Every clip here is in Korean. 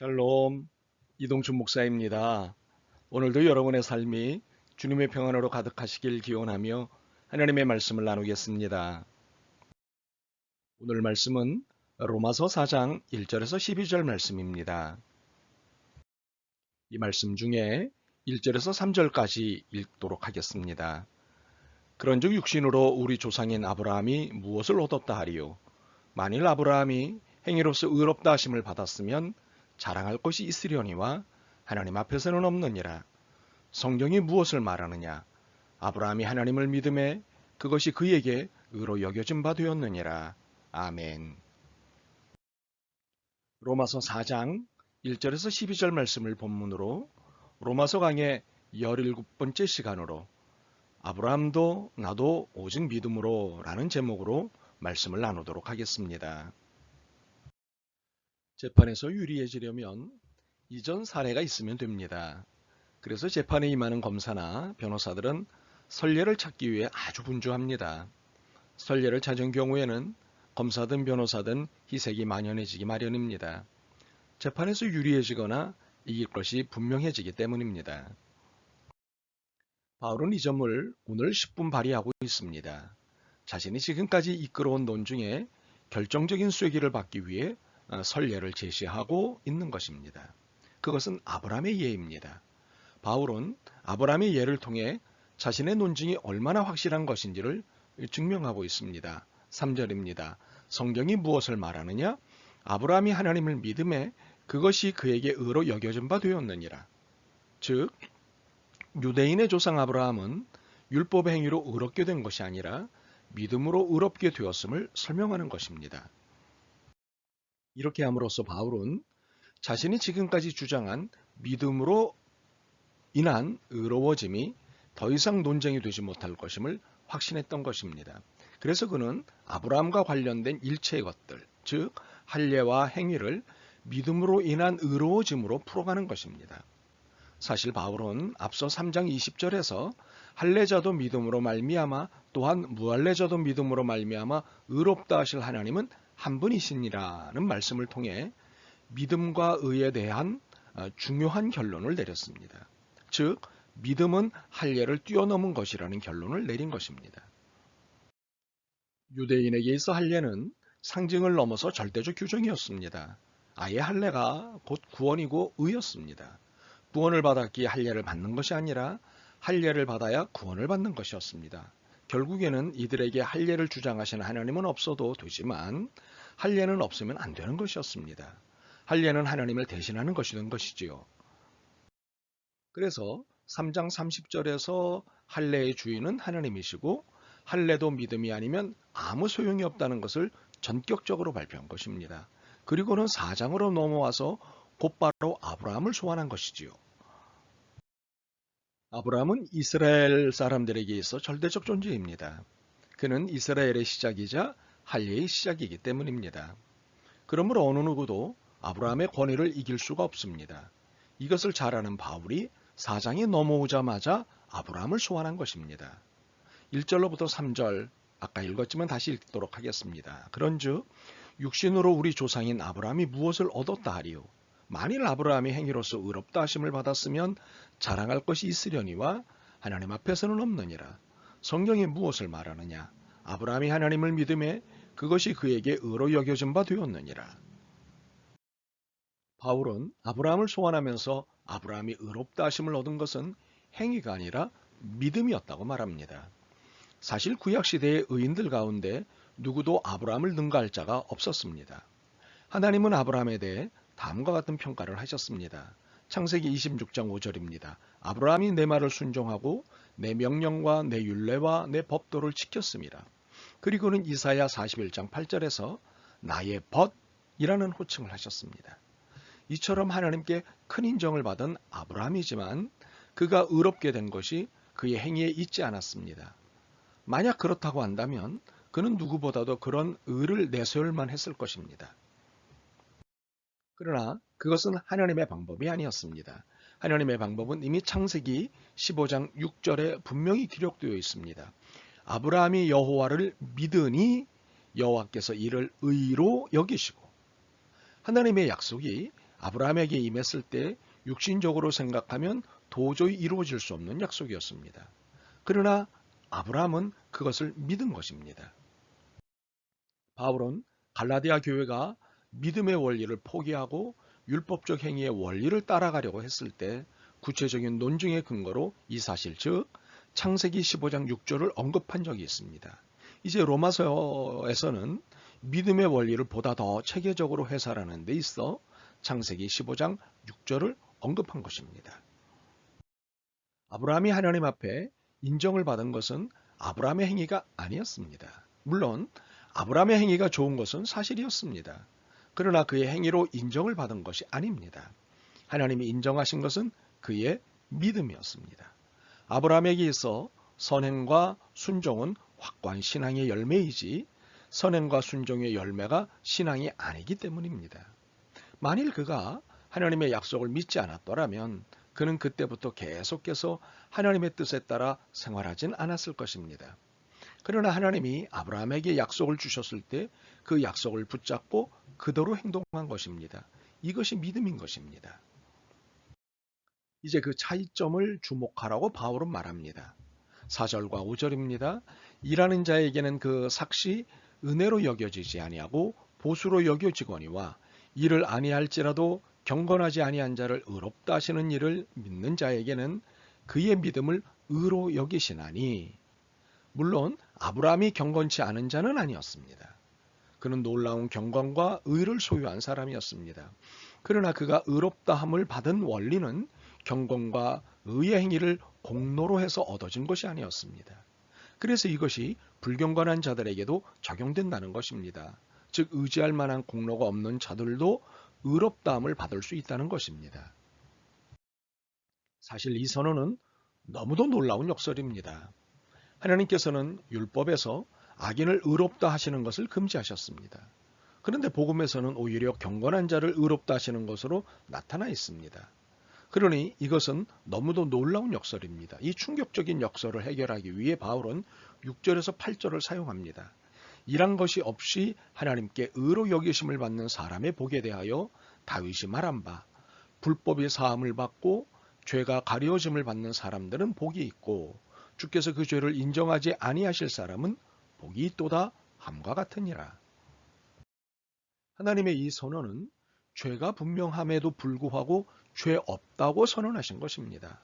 샬롬 이동춘 목사입니다. 오늘도 여러분의 삶이 주님의 평안으로 가득하시길 기원하며 하나님의 말씀을 나누겠습니다. 오늘 말씀은 로마서 4장 1절에서 12절 말씀입니다. 이 말씀 중에 1절에서 3절까지 읽도록 하겠습니다. 그런즉 육신으로 우리 조상인 아브라함이 무엇을 얻었다 하리요 만일 아브라함이 행위로서 의롭다 하심을 받았으면 자랑할 것이 있으려니와 하나님 앞에서는 없느니라. 성경이 무엇을 말하느냐? 아브라함이 하나님을 믿음에 그것이 그에게 의로 여겨진 바 되었느니라. 아멘. 로마서 4장 1절에서 12절 말씀을 본문으로 로마서 강의 17번째 시간으로 아브라함도 나도 오직 믿음으로 라는 제목으로 말씀을 나누도록 하겠습니다. 재판에서 유리해지려면 이전 사례가 있으면 됩니다. 그래서 재판에 임하는 검사나 변호사들은 선례를 찾기 위해 아주 분주합니다. 선례를 찾은 경우에는 검사든 변호사든 희색이 만연해지기 마련입니다. 재판에서 유리해지거나 이길 것이 분명해지기 때문입니다. 바울은 이 점을 오늘 10분 발휘하고 있습니다. 자신이 지금까지 이끌어온 논 중에 결정적인 쐐기를 받기 위해 어, 선례를 제시하고 있는 것입니다. 그것은 아브라함의 예입니다. 바울은 아브라함의 예를 통해 자신의 논증이 얼마나 확실한 것인지를 증명하고 있습니다. 3절입니다. 성경이 무엇을 말하느냐? 아브라함이 하나님을 믿음에 그것이 그에게 의로 여겨진 바 되었느니라. 즉 유대인의 조상 아브라함은 율법의 행위로 의롭게 된 것이 아니라 믿음으로 의롭게 되었음을 설명하는 것입니다. 이렇게 함으로써 바울은 자신이 지금까지 주장한 믿음으로 인한 의로워짐이 더 이상 논쟁이 되지 못할 것임을 확신했던 것입니다. 그래서 그는 아브라함과 관련된 일체의 것들, 즉 할례와 행위를 믿음으로 인한 의로워짐으로 풀어가는 것입니다. 사실 바울은 앞서 3장 20절에서 할례자도 믿음으로 말미암아 또한 무할례자도 믿음으로 말미암아 의롭다 하실 하나님은 한 분이시니라는 말씀을 통해 믿음과 의에 대한 어, 중요한 결론을 내렸습니다. 즉 믿음은 할례를 뛰어넘은 것이라는 결론을 내린 것입니다. 유대인에게 있어 할례는 상징을 넘어서 절대적 규정이었습니다. 아예 할례가 곧 구원이고 의였습니다. 구원을 받았기에 할례를 받는 것이 아니라 할례를 받아야 구원을 받는 것이었습니다. 결국에는 이들에게 할례를 주장하시는 하나님은 없어도 되지만 할례는 없으면 안 되는 것이었습니다. 할례는 하나님을 대신하는 것이 된 것이지요. 그래서 3장 30절에서 할례의 주인은 하나님이시고 할례도 믿음이 아니면 아무 소용이 없다는 것을 전격적으로 발표한 것입니다. 그리고는 4장으로 넘어와서 곧바로 아브라함을 소환한 것이지요. 아브라함은 이스라엘 사람들에게 있어 절대적 존재입니다. 그는 이스라엘의 시작이자 할례의 시작이기 때문입니다. 그러므로 어느 누구도 아브라함의 권위를 이길 수가 없습니다. 이것을 잘 아는 바울이 사장에 넘어오자마자 아브라함을 소환한 것입니다. 1절로부터 3절 아까 읽었지만 다시 읽도록 하겠습니다. 그런즉 육신으로 우리 조상인 아브라함이 무엇을 얻었다 하리요 만일 아브라함이 행위로서 의롭다 하심을 받았으면 자랑할 것이 있으려니와 하나님 앞에서는 없느니라. 성경이 무엇을 말하느냐? 아브라함이 하나님을 믿음에 그것이 그에게 의로 여겨진 바 되었느니라. 바울은 아브라함을 소환하면서 아브라함이 의롭다 하심을 얻은 것은 행위가 아니라 믿음이었다고 말합니다. 사실 구약 시대의 의인들 가운데 누구도 아브라함을 능가할 자가 없었습니다. 하나님은 아브라함에 대해 다음과 같은 평가를 하셨습니다. 창세기 26장 5절입니다. 아브라함이 내 말을 순종하고 내 명령과 내 율례와 내 법도를 지켰습니다. 그리고는 이사야 41장 8절에서 나의 벗이라는 호칭을 하셨습니다. 이처럼 하나님께 큰 인정을 받은 아브라함이지만 그가 의롭게 된 것이 그의 행위에 있지 않았습니다. 만약 그렇다고 한다면 그는 누구보다도 그런 의를 내세울만 했을 것입니다. 그러나 그것은 하나님의 방법이 아니었습니다. 하나님의 방법은 이미 창세기 15장 6절에 분명히 기록되어 있습니다. 아브라함이 여호와를 믿으니 여호와께서 이를 의로 여기시고 하나님의 약속이 아브라함에게 임했을 때 육신적으로 생각하면 도저히 이루어질 수 없는 약속이었습니다. 그러나 아브라함은 그것을 믿은 것입니다. 바울은 갈라디아 교회가 믿음의 원리를 포기하고 율법적 행위의 원리를 따라가려고 했을 때 구체적인 논증의 근거로 이 사실 즉 창세기 15장 6절을 언급한 적이 있습니다. 이제 로마서에서는 믿음의 원리를 보다 더 체계적으로 해설하는 데 있어 창세기 15장 6절을 언급한 것입니다. 아브라함이 하나님 앞에 인정을 받은 것은 아브라함의 행위가 아니었습니다. 물론 아브라함의 행위가 좋은 것은 사실이었습니다. 그러나 그의 행위로 인정을 받은 것이 아닙니다. 하나님이 인정하신 것은 그의 믿음이었습니다. 아브라함에게 있어 선행과 순종은 확고한 신앙의 열매이지 선행과 순종의 열매가 신앙이 아니기 때문입니다. 만일 그가 하나님의 약속을 믿지 않았더라면 그는 그때부터 계속해서 하나님의 뜻에 따라 생활하진 않았을 것입니다. 그러나 하나님이 아브라함에게 약속을 주셨을 때 그 약속을 붙잡고 그대로 행동한 것입니다. 이것이 믿음인 것입니다. 이제 그 차이점을 주목하라고 바울은 말합니다. 4절과 5절입니다. 일하는 자에게는 그 삭시 은혜로 여겨지지 아니하고 보수로 여겨지거니와 이를 아니할지라도 경건하지 아니한 자를 의롭다 하시는 일을 믿는 자에게는 그의 믿음을 의로 여기시나니 물론 아브라함이 경건치 않은 자는 아니었습니다. 그는 놀라운 경건과 의를 소유한 사람이었습니다. 그러나 그가 의롭다함을 받은 원리는 경건과 의의 행위를 공로로 해서 얻어진 것이 아니었습니다. 그래서 이것이 불경건한 자들에게도 적용된다는 것입니다. 즉 의지할 만한 공로가 없는 자들도 의롭다함을 받을 수 있다는 것입니다. 사실 이 선언은 너무도 놀라운 역설입니다. 하나님께서는 율법에서 악인을 의롭다 하시는 것을 금지하셨습니다. 그런데 복음에서는 오히려 경건한 자를 의롭다 하시는 것으로 나타나 있습니다. 그러니 이것은 너무도 놀라운 역설입니다. 이 충격적인 역설을 해결하기 위해 바울은 6절에서 8절을 사용합니다. 이란 것이 없이 하나님께 의로 여기심을 받는 사람의 복에 대하여 다윗이 말한 바 불법의 사함을 받고 죄가 가려짐을 받는 사람들은 복이 있고 주께서 그 죄를 인정하지 아니하실 사람은 복이 있도다 함과 같으니라. 하나님의 이 선언은 죄가 분명함에도 불구하고 죄 없다고 선언하신 것입니다.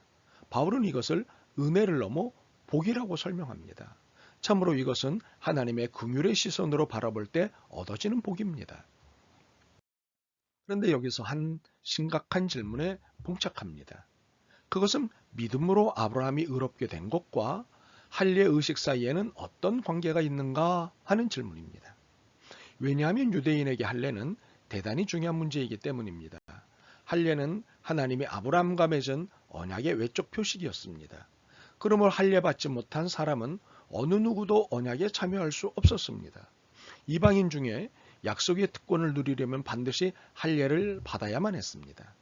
바울은 이것을 은혜를 넘어 복이라고 설명합니다. 참으로 이것은 하나님의 긍휼의 시선으로 바라볼 때 얻어지는 복입니다. 그런데 여기서 한 심각한 질문에 봉착합니다. 그것은 믿음으로 아브라함이 의롭게 된 것과 할례 의식 사이에는 어떤 관계가 있는가 하는 질문입니다. 왜냐하면 유대인에게 할례는 대단히 중요한 문제이기 때문입니다. 할례는 하나님이 아브라함과 맺은 언약의 외적 표식이었습니다. 그러므로 할례 받지 못한 사람은 어느 누구도 언약에 참여할 수 없었습니다. 이방인 중에 약속의 특권을 누리려면 반드시 할례를 받아야만 했습니다.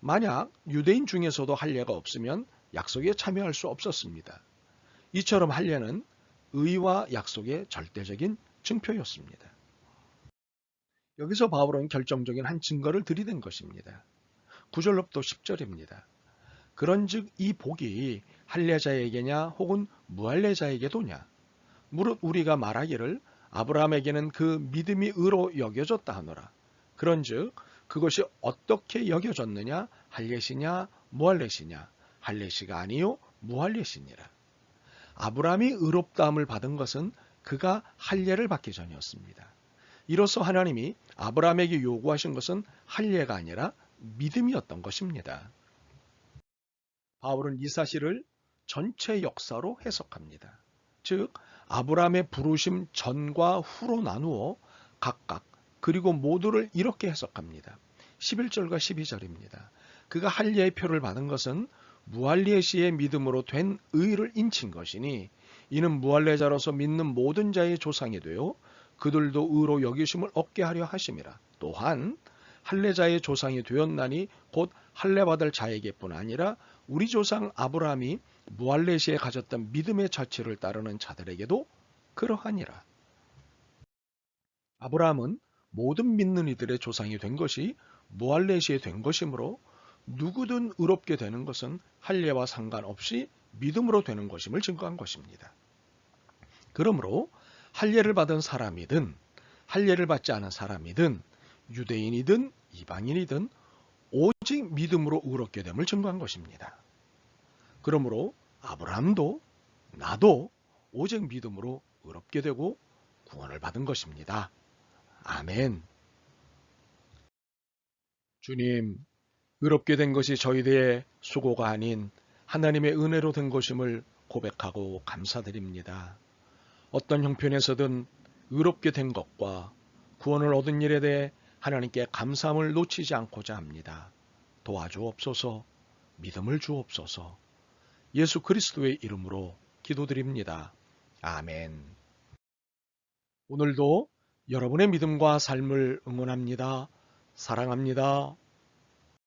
만약 유대인 중에서도 할례가 없으면 약속에 참여할 수 없었습니다. 이처럼 할례는 의와 약속의 절대적인 증표였습니다. 여기서 바울은 결정적인 한 증거를 들이댄 것입니다. 9절로부터 10절입니다. 그런즉 이 복이 할례자에게냐 혹은 무할례자에게도냐 무릇 우리가 말하기를 아브라함에게는 그 믿음이 의로 여겨졌다 하노라. 그런즉 그것이 어떻게 여겨졌느냐 할례시냐 무할례시냐 할례시가 아니요 무할례시니라. 아브라함이 의롭다함을 받은 것은 그가 할례를 받기 전이었습니다. 이로써 하나님이 아브라함에게 요구하신 것은 할례가 아니라 믿음이었던 것입니다. 바울은 이 사실을 전체 역사로 해석합니다. 즉 아브라함의 부르심 전과 후로 나누어 각각 그리고 모두를 이렇게 해석합니다. 11절과 12절입니다. 그가 할례의 표를 받은 것은 무할례 시의 믿음으로 된 의를 인친 것이니 이는 무할례자로서 믿는 모든 자의 조상이 되어 그들도 의로 여기심을 얻게 하려 하심이라. 또한 할례자의 조상이 되었나니 곧 할례 받을 자에게뿐 아니라 우리 조상 아브라함이 무할례 시에 가졌던 믿음의 자체를 따르는 자들에게도 그러하니라. 아브라함은 모든 믿는 이들의 조상이 된 것이 무할례시에 된 것이므로 누구든 의롭게 되는 것은 할례와 상관없이 믿음으로 되는 것임을 증거한 것입니다. 그러므로 할례를 받은 사람이든 할례를 받지 않은 사람이든 유대인이든 이방인이든 오직 믿음으로 의롭게 됨을 증거한 것입니다. 그러므로 아브라함도 나도 오직 믿음으로 의롭게 되고 구원을 받은 것입니다. 아멘. 주님, 의롭게 된 것이 저희들의 수고가 아닌 하나님의 은혜로 된 것임을 고백하고 감사드립니다. 어떤 형편에서든 의롭게 된 것과 구원을 얻은 일에 대해 하나님께 감사함을 놓치지 않고자 합니다. 도와주옵소서, 믿음을 주옵소서, 예수 그리스도의 이름으로 기도드립니다. 아멘. 오늘도 여러분의 믿음과 삶을 응원합니다. 사랑합니다.